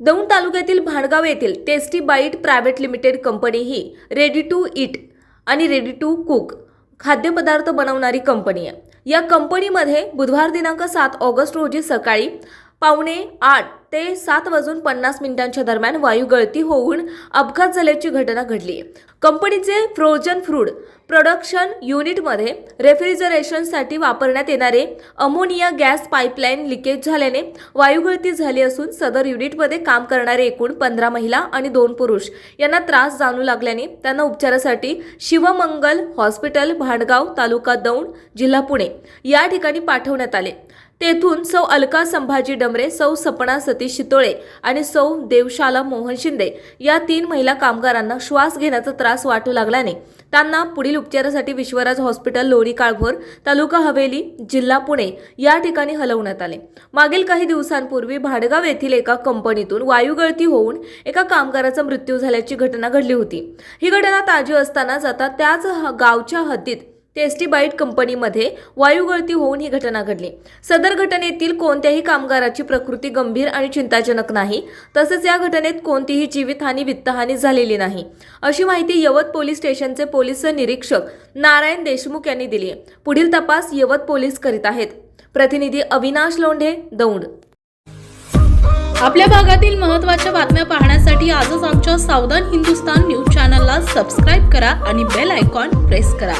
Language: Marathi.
दौंड तालुक्यातील भाणगाव येथील tasty bite private limited company he ready to eat आणि रेडी टू कुक खाद्यपदार्थ बनवणारी कंपनी आहे. या कंपनीमध्ये बुधवार दिनांक सात ऑगस्ट रोजी सकाळी पावणे आठ ते सात वाजून पन्नास मिनिटांच्या दरम्यान वायू गळती होऊन अपघात झाल्याची घटना घडली. कंपनीचे फ्रोजन फ्रूड प्रोडक्शन युनिटमध्ये रेफ्रिजरेशनसाठी वापरण्यात येणारे अमोनिया गॅस पाईपलाईन लिकेज झाल्याने वायुगळती झाली असून सदर युनिटमध्ये काम करणारे एकूण पंधरा महिला आणि दोन पुरुष यांना त्रास जाणू लागल्याने त्यांना उपचारासाठी शिवमंगल हॉस्पिटल भांडगाव तालुका दौंड जिल्हा पुणे या ठिकाणी पाठवण्यात आले. तेथून सौ अलका संभाजी डमरे सौ सपना सतीश शितोळे आणि सौ देवशाला मोहन शिंदे या तीन महिला कामगारांना श्वास घेण्याचा त्रास वाटू लागल्याने त्यांना पुढील उपचारासाठी विश्वराज हॉस्पिटल लोणी काळभोर तालुका हवेली जिल्हा पुणे या ठिकाणी हलवण्यात आले. मागील काही दिवसांपूर्वी भाडगाव येथील एका कंपनीतून वायुगळती होऊन एका कामगाराचा मृत्यू झाल्याची घटना घडली होती. ही घटना ताजी असतानाच आता त्याच गावच्या हद्दीत टेस्टी बाईट कंपनीमध्ये वायुगळती होऊन ही घटना घडली. सदर घटनेतील कोणत्याही कामगाराची प्रकृती गंभीर आणि चिंताजनक नाही. तसेच या घटनेत कोणतीही जीवितहानी वित्तहानी झालेली नाही. अशी माहिती यवत पोलीस स्टेशनचे पोलीस निरीक्षक नारायण देशमुख यांनी दिली पुढील तपास यवत पोलीस करीत आहेत. प्रतिनिधी अविनाश लोंढे दौंड. आपल्या भागातील महत्त्वाच्या बातम्या पाहण्यासाठी आजच आमच्या सावधान हिंदुस्तान न्यूज चॅनलला सबस्क्राईब करा आणि बेल आयकॉन प्रेस करा.